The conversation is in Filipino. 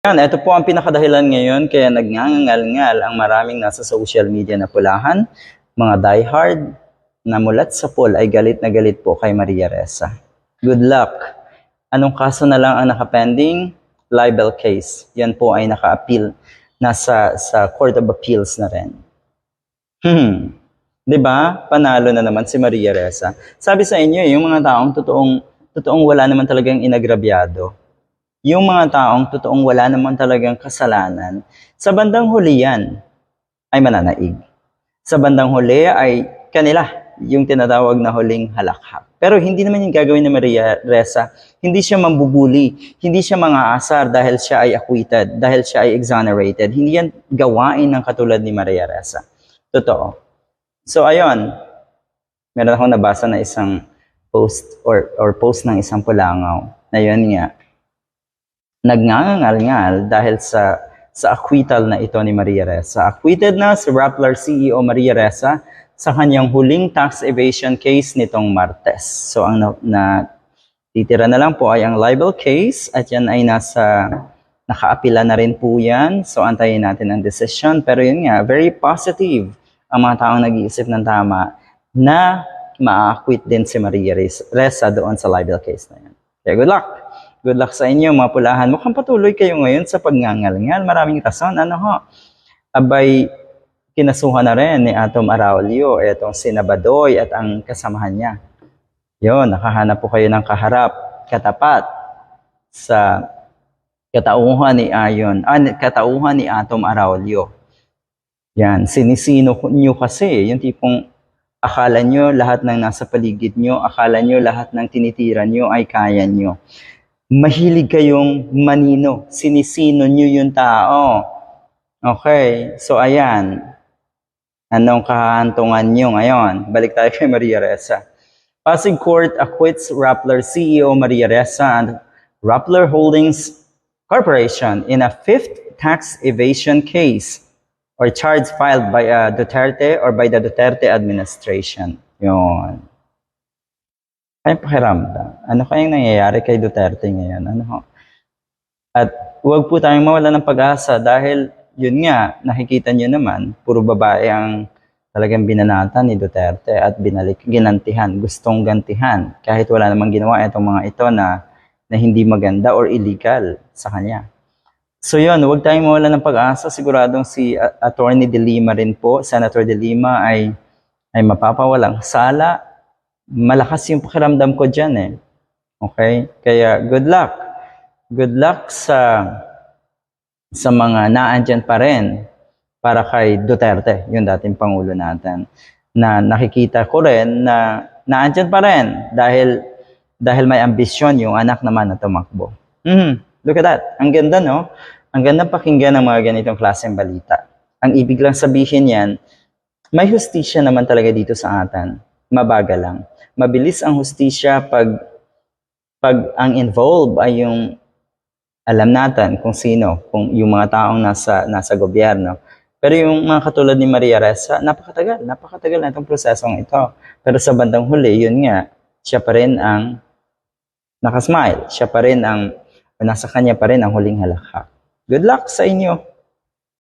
Yan, ito po ang pinakadahilan ngayon kaya nagngangal-ngal ang maraming nasa social media na pulahan, mga diehard na mulat sa poll ay galit na galit po kay Maria Ressa. Good luck. Anong kaso na lang ang nakapending? Libel case. Yan po ay naka-appeal. Nasa sa Court of Appeals na rin. Hmm. ba? Panalo na naman si Maria Ressa. Sabi sa inyo, yung mga taong totoong totoong wala naman talagang inagrabyado. Yung mga taong totoong wala naman talagang kasalanan, sa bandang huli yan ay mananaig. Sa bandang huli ay kanila, yung tinatawag na huling halakhak. Pero hindi naman yung gagawin ni Maria Ressa. Hindi siya mambubuli. Hindi siya mga asar dahil siya ay acquitted, dahil siya ay exonerated. Hindi yan gawain ng katulad ni Maria Ressa. Totoo. So, ayun. Meron akong nabasa na isang post or, or post ng isang pulangaw na yun nga, nagngangal-ngal dahil sa sa acquittal na ito ni Maria Ressa. Acquitted na si Rappler CEO Maria Ressa sa kanyang huling tax evasion case nitong Martes. So ang na, na titira na lang po ay ang libel case at yan ay nasa nakaapila na rin po yan. So antayin natin ang decision. Pero yun nga, very positive ang mga taong nag-iisip ng tama na ma-acquit din si Maria Ressa doon sa libel case na yan. Kaya good luck! Good luck sa inyo mga pulahan. Mukhang patuloy kayo ngayon sa pagngangal-ngal. Maraming rason. Ano ho? Abay, kinasuhan na rin ni Atom Araulio itong sinabadoy at ang kasamahan niya. Yon, nakahanap po kayo ng kaharap, katapat sa katauhan ni Ayon, ah, katauhan ni Atom Araulio. Yan, sinisino nyo kasi, yung tipong akala nyo lahat ng nasa paligid nyo, akala nyo lahat ng tinitira nyo ay kaya nyo. Mahilig kayong manino, sinisino nyo yung tao. Okay, so ayan, Anong kahantungan nyo ngayon? Balik tayo kay Maria Ressa. Pasig Court acquits Rappler CEO Maria Ressa and Rappler Holdings Corporation in a fifth tax evasion case or charge filed by uh, Duterte or by the Duterte administration. Yun. Ay pakiramdam. Ano kayang nangyayari kay Duterte ngayon? Ano ho? At huwag po tayong mawala ng pag-asa dahil yun nga, nakikita nyo naman, puro babae ang talagang binanata ni Duterte at binalik, ginantihan, gustong gantihan. Kahit wala namang ginawa itong mga ito na, na hindi maganda or illegal sa kanya. So yun, huwag tayong mawala ng pag-asa. Siguradong si uh, Attorney De Lima rin po, Senator De Lima ay, ay mapapawalang sala. Malakas yung pakiramdam ko dyan eh. Okay? Kaya good luck. Good luck sa sa mga naandyan pa rin para kay Duterte, yung dating Pangulo natin, na nakikita ko rin na naandyan pa rin dahil dahil may ambisyon yung anak naman na tumakbo. Mhm. Look at that. Ang ganda, no? Ang ganda pakinggan ng mga ganitong klaseng balita. Ang ibig lang sabihin yan, may hustisya naman talaga dito sa atin. Mabagal lang. Mabilis ang hustisya pag pag ang involved ay yung alam natin kung sino, kung yung mga taong nasa nasa gobyerno. Pero yung mga katulad ni Maria Ressa, napakatagal, napakatagal na itong prosesong ito. Pero sa bandang huli, yun nga, siya pa rin ang nakasmile. Siya pa rin ang, nasa kanya pa rin ang huling halakhak. Good luck sa inyo.